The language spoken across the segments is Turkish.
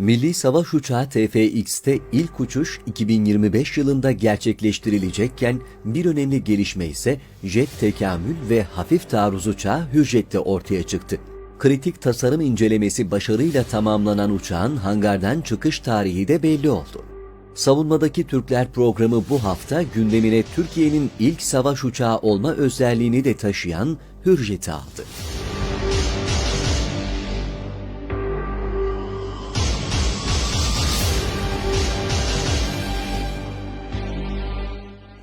Milli Savaş Uçağı TFX'te ilk uçuş 2025 yılında gerçekleştirilecekken bir önemli gelişme ise jet tekamül ve hafif taarruz uçağı Hürjet'te ortaya çıktı. Kritik tasarım incelemesi başarıyla tamamlanan uçağın hangardan çıkış tarihi de belli oldu. Savunmadaki Türkler programı bu hafta gündemine Türkiye'nin ilk savaş uçağı olma özelliğini de taşıyan Hürjet'i aldı.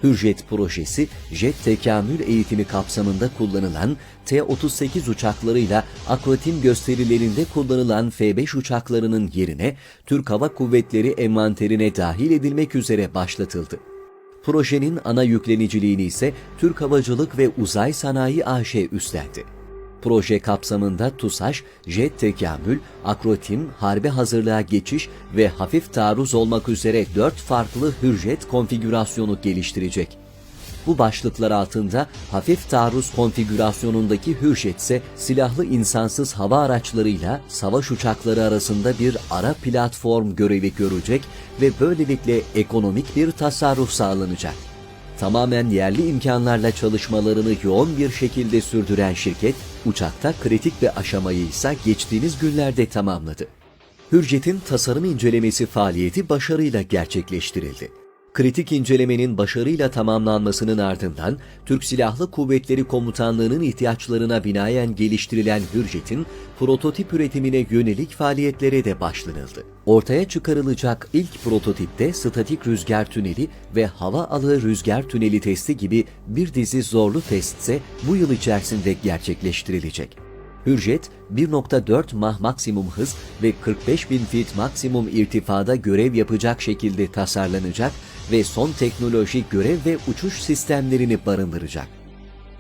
Hürjet projesi, jet tekamül eğitimi kapsamında kullanılan T-38 uçaklarıyla akrotim gösterilerinde kullanılan F-5 uçaklarının yerine Türk Hava Kuvvetleri envanterine dahil edilmek üzere başlatıldı. Projenin ana yükleniciliğini ise Türk Havacılık ve Uzay Sanayi AŞ üstlendi. Proje kapsamında TUSAŞ, jet tekamül, akrotim, harbe hazırlığa geçiş ve hafif taarruz olmak üzere dört farklı hürjet konfigürasyonu geliştirecek. Bu başlıklar altında hafif taarruz konfigürasyonundaki hürjet ise silahlı insansız hava araçlarıyla savaş uçakları arasında bir ara platform görevi görecek ve böylelikle ekonomik bir tasarruf sağlanacak tamamen yerli imkanlarla çalışmalarını yoğun bir şekilde sürdüren şirket, uçakta kritik bir aşamayı ise geçtiğimiz günlerde tamamladı. Hürjet'in tasarım incelemesi faaliyeti başarıyla gerçekleştirildi. Kritik incelemenin başarıyla tamamlanmasının ardından Türk Silahlı Kuvvetleri Komutanlığı'nın ihtiyaçlarına binaen geliştirilen Hürjet'in prototip üretimine yönelik faaliyetlere de başlanıldı. Ortaya çıkarılacak ilk prototipte statik rüzgar tüneli ve hava alığı rüzgar tüneli testi gibi bir dizi zorlu testse bu yıl içerisinde gerçekleştirilecek. Hürjet 1.4 mah maksimum hız ve 45 bin feet maksimum irtifada görev yapacak şekilde tasarlanacak ve son teknoloji görev ve uçuş sistemlerini barındıracak.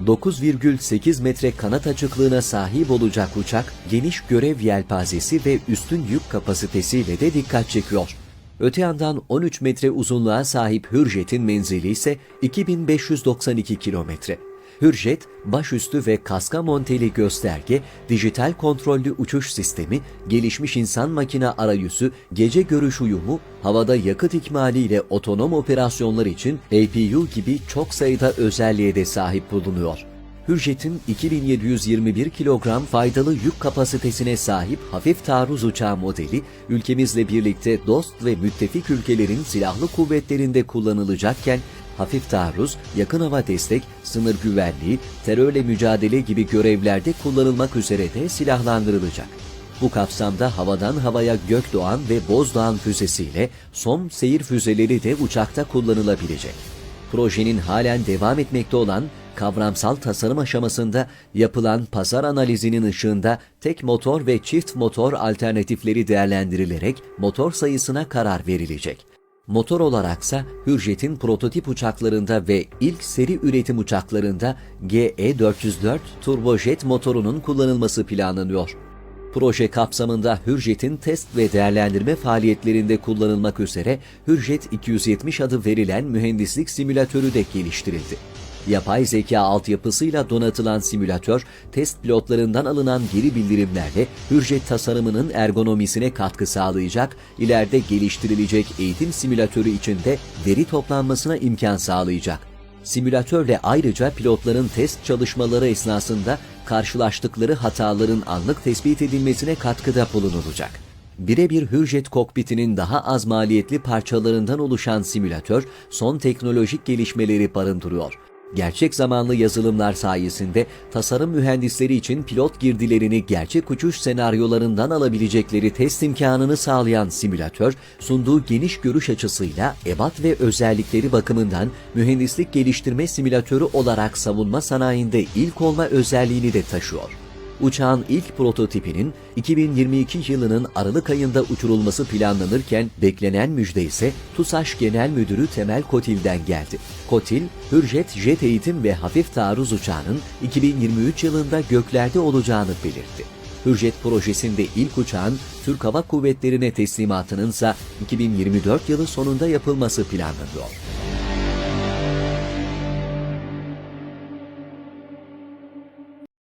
9,8 metre kanat açıklığına sahip olacak uçak, geniş görev yelpazesi ve üstün yük kapasitesiyle de dikkat çekiyor. Öte yandan 13 metre uzunluğa sahip Hürjet'in menzili ise 2592 kilometre. Hürjet, başüstü ve kaska monteli gösterge, dijital kontrollü uçuş sistemi, gelişmiş insan makine arayüzü, gece görüş uyumu, havada yakıt ikmali ile otonom operasyonlar için APU gibi çok sayıda özelliğe de sahip bulunuyor. Hürjet'in 2721 kilogram faydalı yük kapasitesine sahip hafif taarruz uçağı modeli, ülkemizle birlikte dost ve müttefik ülkelerin silahlı kuvvetlerinde kullanılacakken, hafif taarruz, yakın hava destek, sınır güvenliği, terörle mücadele gibi görevlerde kullanılmak üzere de silahlandırılacak. Bu kapsamda havadan havaya Gökdoğan ve Bozdoğan füzesiyle SOM seyir füzeleri de uçakta kullanılabilecek. Projenin halen devam etmekte olan kavramsal tasarım aşamasında yapılan pazar analizinin ışığında tek motor ve çift motor alternatifleri değerlendirilerek motor sayısına karar verilecek. Motor olaraksa Hürjet'in prototip uçaklarında ve ilk seri üretim uçaklarında GE404 turbojet motorunun kullanılması planlanıyor. Proje kapsamında Hürjet'in test ve değerlendirme faaliyetlerinde kullanılmak üzere Hürjet 270 adı verilen mühendislik simülatörü de geliştirildi. Yapay zeka altyapısıyla donatılan simülatör, test pilotlarından alınan geri bildirimlerle Hürjet tasarımının ergonomisine katkı sağlayacak, ileride geliştirilecek eğitim simülatörü içinde veri toplanmasına imkan sağlayacak. Simülatörle ayrıca pilotların test çalışmaları esnasında karşılaştıkları hataların anlık tespit edilmesine katkıda bulunulacak. Birebir Hürjet kokpitinin daha az maliyetli parçalarından oluşan simülatör son teknolojik gelişmeleri barındırıyor. Gerçek zamanlı yazılımlar sayesinde tasarım mühendisleri için pilot girdilerini gerçek uçuş senaryolarından alabilecekleri test imkanını sağlayan simülatör, sunduğu geniş görüş açısıyla ebat ve özellikleri bakımından mühendislik geliştirme simülatörü olarak savunma sanayinde ilk olma özelliğini de taşıyor. Uçağın ilk prototipinin 2022 yılının Aralık ayında uçurulması planlanırken beklenen müjde ise TUSAŞ Genel Müdürü Temel Kotil'den geldi. Kotil, Hürjet Jet Eğitim ve Hafif Taarruz Uçağı'nın 2023 yılında göklerde olacağını belirtti. Hürjet projesinde ilk uçağın Türk Hava Kuvvetleri'ne teslimatının ise 2024 yılı sonunda yapılması planlanıyor.